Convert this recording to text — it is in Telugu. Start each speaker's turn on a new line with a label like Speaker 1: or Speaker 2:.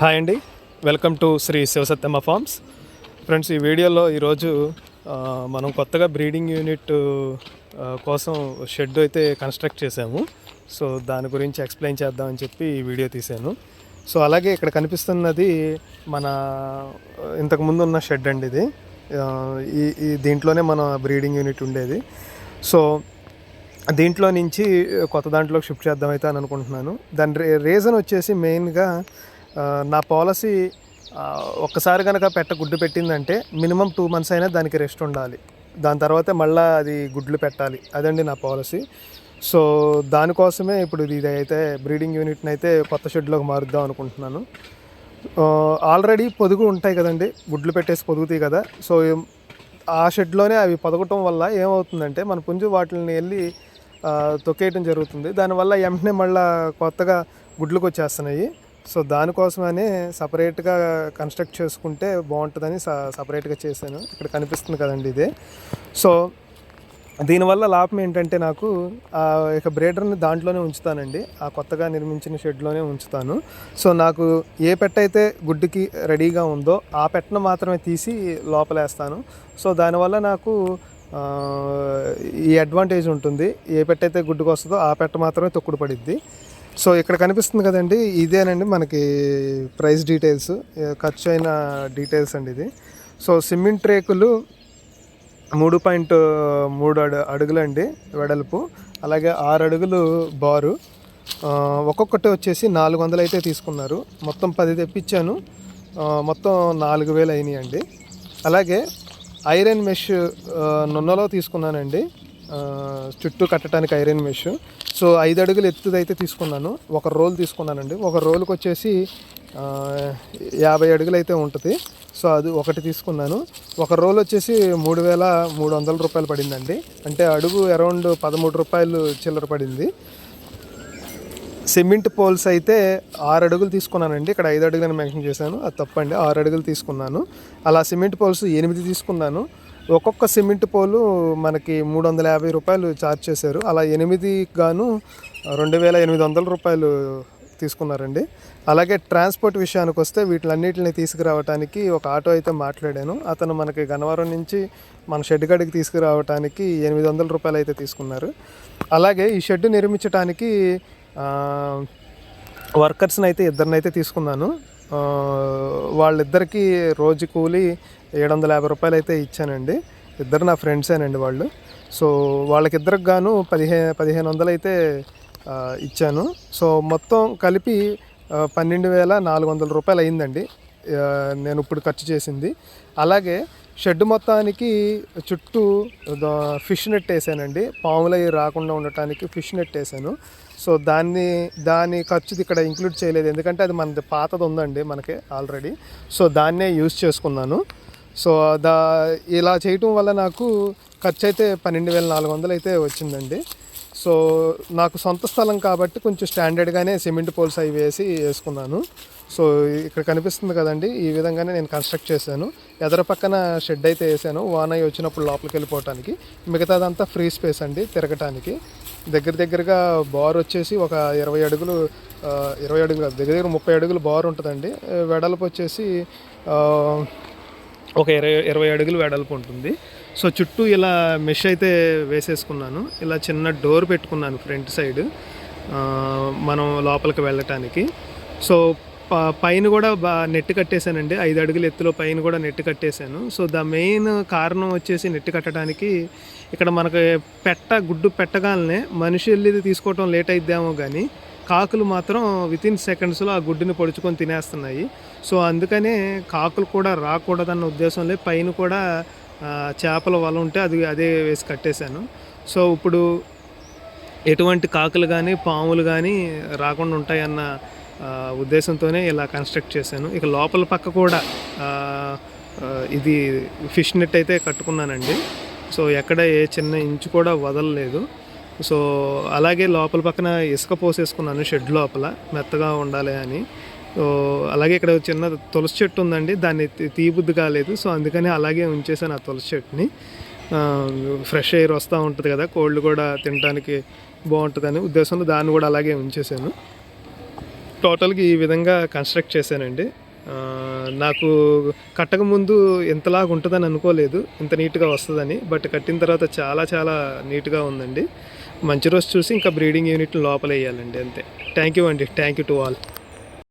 Speaker 1: హాయ్ అండి. Welcome to Sri Sivasatyamma farms friends ఈ వీడియోలో ఈరోజు మనం కొత్తగా బ్రీడింగ్ యూనిట్ కోసం షెడ్ అయితే కన్స్ట్రక్ట్ చేసాము సో దాని గురించి ఎక్స్ప్లెయిన్ చేద్దామని చెప్పి ఈ వీడియో తీశాను. సో అలాగే ఇక్కడ కనిపిస్తున్నది మన ఇంతకుముందు ఉన్న షెడ్ అండి ఇది. ఈ దీంట్లోనే మన బ్రీడింగ్ యూనిట్ ఉండేది. సో దీంట్లో నుంచి కొత్త దాంట్లోకి షిఫ్ట్ చేద్దాం అయితే అని అనుకుంటున్నాను. దాని రీ రీజన్ వచ్చేసి మెయిన్గా నా పాలసీ ఒక్కసారి కనుక పెట్ట గుడ్డు పెట్టిందంటే మినిమం టూ మంత్స్ అయినా దానికి రెస్ట్ ఉండాలి. దాని తర్వాతే మళ్ళీ అది గుడ్లు పెట్టాలి. అదండి నా పాలసీ. సో దానికోసమే ఇప్పుడు ఇది అయితే బ్రీడింగ్ యూనిట్ని అయితే కొత్త షెడ్లోకి మారుద్దాం అనుకుంటున్నాను. ఆల్రెడీ పొదుగు ఉంటాయి కదండి. గుడ్లు పెట్టేసి పొదుగుతాయి కదా. సో ఆ షెడ్లోనే అవి పొదగటం వల్ల ఏమవుతుందంటే మన పుంజు వాటిని వెళ్ళి తొక్కేయటం జరుగుతుంది. దానివల్ల వెంటనే మళ్ళీ కొత్తగా గుడ్లకు వచ్చేస్తున్నాయి సో దానికోసమని సపరేట్గా కన్స్ట్రక్ట్ చేసుకుంటే బాగుంటుందని సపరేట్గా చేశాను. ఇక్కడ కనిపిస్తుంది కదండి ఇది. సో దీనివల్ల లాభం ఏంటంటే నాకు ఆ ఇక బ్రేడర్ని దాంట్లోనే ఉంచుతానండి. ఆ కొత్తగా నిర్మించిన షెడ్లోనే ఉంచుతాను. సో నాకు ఏ పెట్ట అయితే గుడ్డుకి రెడీగా ఉందో ఆ పెట్టను మాత్రమే తీసి లోపలేస్తాను. సో దానివల్ల నాకు ఈ అడ్వాంటేజ్ ఉంటుంది. ఏ పెట్ట అయితే గుడ్డుకు వస్తుందో ఆ పెట్ట మాత్రమే తొక్కుడు పడిద్ది. సో ఇక్కడ కనిపిస్తుంది కదండి ఇదేనండి మనకి ప్రైస్ డీటెయిల్స్. ఖర్చు అయిన డీటెయిల్స్ అండి ఇది. సో సిమెంట్ రేకులు మూడు పాయింట్ మూడు అడు అడుగులండి వెడల్పు. అలాగే ఆరు అడుగులు బారు. ఒక్కొక్కటి వచ్చేసి నాలుగు వందలు అయితే తీసుకున్నారు. మొత్తం పది తెప్పించాను. మొత్తం నాలుగు వేలు అయినాయి అండి అలాగే ఐరన్ మెష్ నున్నలో తీసుకున్నానండి. చుట్టూ కట్టడానికి ఐరన్ మెష్ సో ఐదు అడుగులు ఎత్తుదైతే తీసుకున్నాను. ఒక రోల్ తీసుకున్నానండి. ఒక రోల్కి వచ్చేసి యాభై అడుగులు అయితే ఉంటుంది. సో అది ఒకటి తీసుకున్నాను. ఒక రోల్ వచ్చేసి మూడు వేల మూడు వందల రూపాయలు పడిందండి. అంటే అడుగు అరౌండ్ పదమూడు రూపాయలు చిల్లర పడింది. సిమెంట్ పోల్స్ అయితే ఆరు అడుగులు తీసుకున్నానండి. ఇక్కడ ఐదు అడుగులని మెన్షన్ చేశాను. అది తప్పండి. ఆరు అడుగులు తీసుకున్నాను. అలా సిమెంట్ పోల్స్ ఎనిమిది తీసుకున్నాను. ఒక్కొక్క సిమెంట్ పోలు మనకి మూడు వందల యాభై రూపాయలు ఛార్జ్ చేశారు. అలా ఎనిమిది గాను రెండు వేల ఎనిమిది వందల రూపాయలు తీసుకున్నారండి. అలాగే ట్రాన్స్పోర్ట్ విషయానికి వస్తే వీటిలన్నిటిని తీసుకురావడానికి ఒక ఆటో అయితే మాట్లాడాను. అతను మనకి గన్నవరం నుంచి మన షెడ్ కాడికి తీసుకురావడానికి ఎనిమిది వందల రూపాయలు అయితే తీసుకున్నారు. అలాగే ఈ షెడ్ నిర్మించడానికి వర్కర్స్ని అయితే ఇద్దరినైతే తీసుకున్నాను. వాళ్ళిద్దరికీ రోజు కూలి ఏడు వందల యాభై రూపాయలు అయితే ఇచ్చానండి. ఇద్దరు నా ఫ్రెండ్సేనండి వాళ్ళు. సో వాళ్ళకిద్దరికి గాను పదిహే పదిహేను వందలు అయితే ఇచ్చాను. సో మొత్తం కలిపి పన్నెండు వేల నాలుగు వందల రూపాయలు అయిందండి నేను ఇప్పుడు ఖర్చు చేసింది. అలాగే షెడ్ మొత్తానికి చుట్టూ ఫిష్ నెట్ వేసానండి. పాములు అవి రాకుండా ఉండటానికి ఫిష్ నెట్ వేసాను. సో దాన్ని దాని ఖర్చుది ఇక్కడ ఇంక్లూడ్ చేయలేదు. ఎందుకంటే అది మనది పాతది ఉందండి మనకి ఆల్రెడీ. సో దాన్నే యూజ్ చేసుకున్నాను. సో దా ఇలా చేయటం వల్ల నాకు ఖర్చు అయితే పన్నెండు వేల నాలుగు వందలు అయితే వచ్చిందండి. సో నాకు సొంత స్థలం కాబట్టి కొంచెం స్టాండర్డ్గానే సిమెంట్ పోల్స్ అవి వేసి వేసుకున్నాను. సో ఇక్కడ కనిపిస్తుంది కదండి ఈ విధంగానే నేను కన్స్ట్రక్ట్ చేశాను. ఎదర పక్కన షెడ్ అయితే వేసాను వాన వచ్చినప్పుడు లోపలికి వెళ్ళిపోవటానికి. మిగతాదంతా ఫ్రీ స్పేస్ అండి తిరగటానికి. దగ్గర దగ్గరగా బార్ వచ్చేసి ఒక ఇరవై అడుగులు ఇరవై అడుగులు దగ్గర దగ్గర ముప్పై అడుగులు బార్ ఉంటుందండి. వెడల్పు వచ్చేసి ఒక ఇరవై ఇరవై అడుగులు వెడల్పు ఉంటుంది. సో చుట్టూ ఇలా మెష్ అయితే వేసేసుకున్నాను. ఇలా చిన్న డోర్ పెట్టుకున్నాను ఫ్రంట్ సైడ్. మనం లోపలికి వెళ్ళటానికి. సో ప- పైన కూడా బా నెట్ కట్టేశానండి. ఐదు అడుగుల ఎత్తులో పైన కూడా నెట్ కట్టేశాను. సో ద మెయిన్ కారణం వచ్చేసి నెట్ కట్టడానికి ఇక్కడ మనకి పెట్ట గుడ్డు పెట్టగానే మనిషి వెళ్ళి తీసుకోవటం లేట్ అయిద్దామో కానీ కాకులు మాత్రం వితిన్ సెకండ్స్లో ఆ గుడ్డుని పొడుచుకొని తినేస్తున్నాయి. సో అందుకనే కాకులు కూడా రాకూడదన్న ఉద్దేశంలో పైన కూడా చేపల వల ఉంటే అది అదే వేసి కట్టేశాను. సో ఇప్పుడు ఎటువంటి కాకులు కానీ పాములు కానీ రాకుండా ఉంటాయన్న ఉద్దేశంతోనే ఇలా కన్స్ట్రక్ట్ చేశాను. ఇక లోపల పక్క కూడా ఇది ఫిష్ నెట్ అయితే కట్టుకున్నానండి. సో ఎక్కడ ఏ చిన్న ఇంచు కూడా వదలలేదు. సో అలాగే లోపల పక్కన ఇసుక పోసేసుకున్నాను షెడ్ లోపల మెత్తగా ఉండాలి అని. అలాగే ఇక్కడ చిన్న తులసి చెట్టు ఉందండి. దాన్ని తీబుద్ది తీయబుద్ధి కాలేదు. సో అందుకని అలాగే ఉంచేసాను ఆ తులసి చెట్టుని. ఫ్రెష్ ఎయిర్ వస్తూ ఉంటుంది కదా కోళ్ళు కూడా తినడానికి బాగుంటుందని ఉద్దేశంలో దాన్ని కూడా అలాగే ఉంచేసాను టోటల్గా ఈ విధంగా కన్స్ట్రక్ట్ చేశానండి. నాకు కట్టక ముందు ఇంతలాగా ఉంటుందని అనుకోలేదు ఇంత నీట్గా వస్తుందని. బట్ కట్టిన తర్వాత చాలా చాలా నీట్గా ఉందండి. మంచి రోజు చూసి ఇంకా బ్రీడింగ్ యూనిట్ లోపల వేయాలండి అంతే. థ్యాంక్ యూ అండి. Thank you to all.